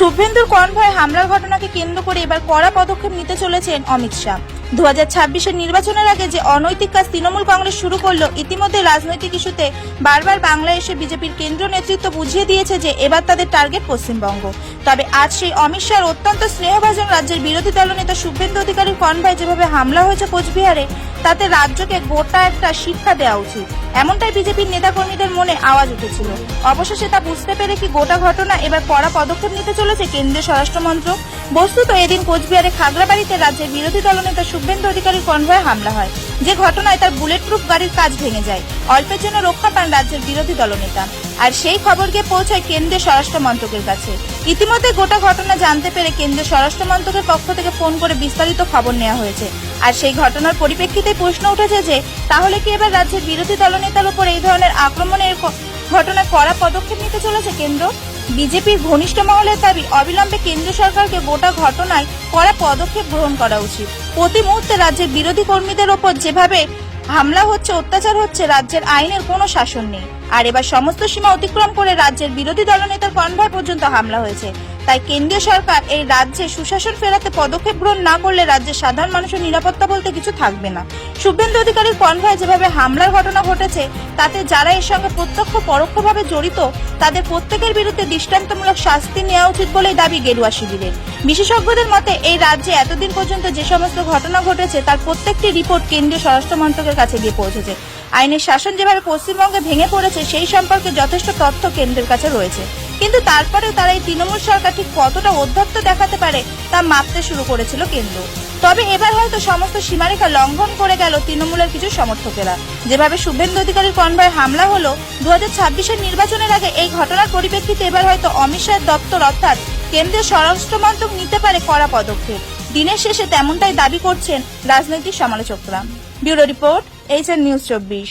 শুভেন্দুর কনভয় হামলার ঘটনাকে কেন্দ্র করে এবার কড়া পদক্ষেপ নিতে চলেছেন অমিত শাহ। দু হাজার নির্বাচনের আগে যে অনৈতিক কাজ তৃণমূল কংগ্রেস শুরু করল, ইতিমধ্যে রাজনৈতিক ইস্যুতে বারবার বাংলা এসে বিজেপির কেন্দ্রীয় নেতৃত্ব বুঝিয়ে দিয়েছে যে এবার তাদের টার্গেট পশ্চিমবঙ্গ। তবে আজ সেই অমিত শাহর অত্যন্ত স্নেহভাজন রাজ্যের বিরোধী দলনেতা শুভেন্দু অধিকারীর কনভয় যেভাবে হামলা হয়েছে কোচবিহারে, তাতে রাজ্যকে গোটা একটা শিক্ষা দেওয়া উচিত। এমনটাই বিজেপির নেতাকর্মীদের মনে আওয়াজ উঠেছিল। অবশেষে তা বুঝতে পেরে কি গোটা ঘটনা এবার কড়া পদক্ষেপ নিতে চলেছে কেন্দ্রীয় স্বরাষ্ট্রমন্ত্রক বস্তুত এদিন কোচবিহারে খাগড়াবাড়িতে রাজ্যের বিরোধী দলনেতা শুভেন্দু অধিকারীর কনভয়ে হামলা হয়। যে ঘটনায় তার বুলেট প্রুফ গাড়ির কাজ ভেঙে যায়। অল্পের জন্য রক্ষা পান রাজ্যের বিরোধী দলনেতা। আর সেই খবর গিয়ে পৌঁছায় কেন্দ্রীয় স্বরাষ্ট্র মন্ত্রকের কাছে। ইতিমধ্যে গোটা ঘটনা জানতে পেরে কেন্দ্রীয় স্বরাষ্ট্র মন্ত্রকের পক্ষ থেকে ফোন করে বিস্তারিত খবর নেওয়া হয়েছে। আর সেই ঘটনার পরিপ্রেক্ষিতে প্রশ্ন উঠেছে যে, তাহলে কি এবার রাজ্যের বিরোধী দলনেতার উপর এই ধরনের আক্রমণের ঘটনায় কড়া পদক্ষেপ নিতে চলেছে কেন্দ্র? বিজেপির ঘনিষ্ঠ মহলের দাবি, অবিলম্বে কেন্দ্রীয় সরকারকে গোটা ঘটনায় কড়া পদক্ষেপ গ্রহণ করা উচিত। প্রতি মুহূর্তে রাজ্যের বিরোধী কর্মীদের ওপর যেভাবে হামলা হচ্ছে, অত্যাচার হচ্ছে, রাজ্যের আইনের কোনো শাসন নেই। আর এবার সমস্ত সীমা অতিক্রম করে রাজ্যের বিরোধী দলনেতার কনভয় পর্যন্ত হামলা হয়েছে। তাই কেন্দ্রীয় সরকার এই রাজ্যে সুশাসন ফেরাতে পদক্ষেপ গ্রহণ না করলে রাজ্যের সাধারণ মানুষের নিরাপত্তা বলতে কিছু থাকবে না। শুভেন্দু অধিকারীর কনভয় যেভাবে হামলার ঘটনা ঘটেছে, তাতে যারা এর সঙ্গে প্রত্যক্ষ পরোক্ষভাবে জড়িত, তাদের প্রত্যেকের বিরুদ্ধে দৃষ্টান্তমূলক শাস্তি নেওয়া উচিত বলেই দাবি গেরুয়া শিবিরের। বিশেষজ্ঞদের মতে, এই রাজ্যে এতদিন পর্যন্ত যে সমস্ত ঘটনা ঘটেছে, তার প্রত্যেকটি রিপোর্ট কেন্দ্রীয় স্বরাষ্ট্র মন্ত্রকের কাছে গিয়ে পৌঁছেছে। আইনের শাসন যেভাবে পশ্চিমবঙ্গে ভেঙে পড়েছে, সেই সম্পর্কে যথেষ্ট তথ্য কেন্দ্রের কাছে রয়েছে। কিন্তু তারপরেও তারা এই তৃণমূল সরকার ঠিক কতটা অধ্যত্ত দেখাতে পারে তা মাপতে শুরু করেছিল কেন্দ্র। তবে এবার হয়তো সমস্ত সীমারেখা লঙ্ঘন করে গেল তৃণমূলের কিছু সমর্থকেরা। যেভাবে শুভেন্দু অধিকারীর কনভয় হামলা হলো দু হাজার নির্বাচনের আগে এই ঘটনার পরিপ্রেক্ষিতে এবার হয়তো অমিত শাহের দপ্তর অর্থাৎ কেন্দ্রীয় স্বরাষ্ট্র মন্ত্রক নিতে পারে কড়া পদক্ষেপ। দিনের শেষে তেমনটাই দাবি করছেন রাজনৈতিক সমালোচকরা। ব্যুরো রিপোর্ট এইচ নিউজ চব্বিশ।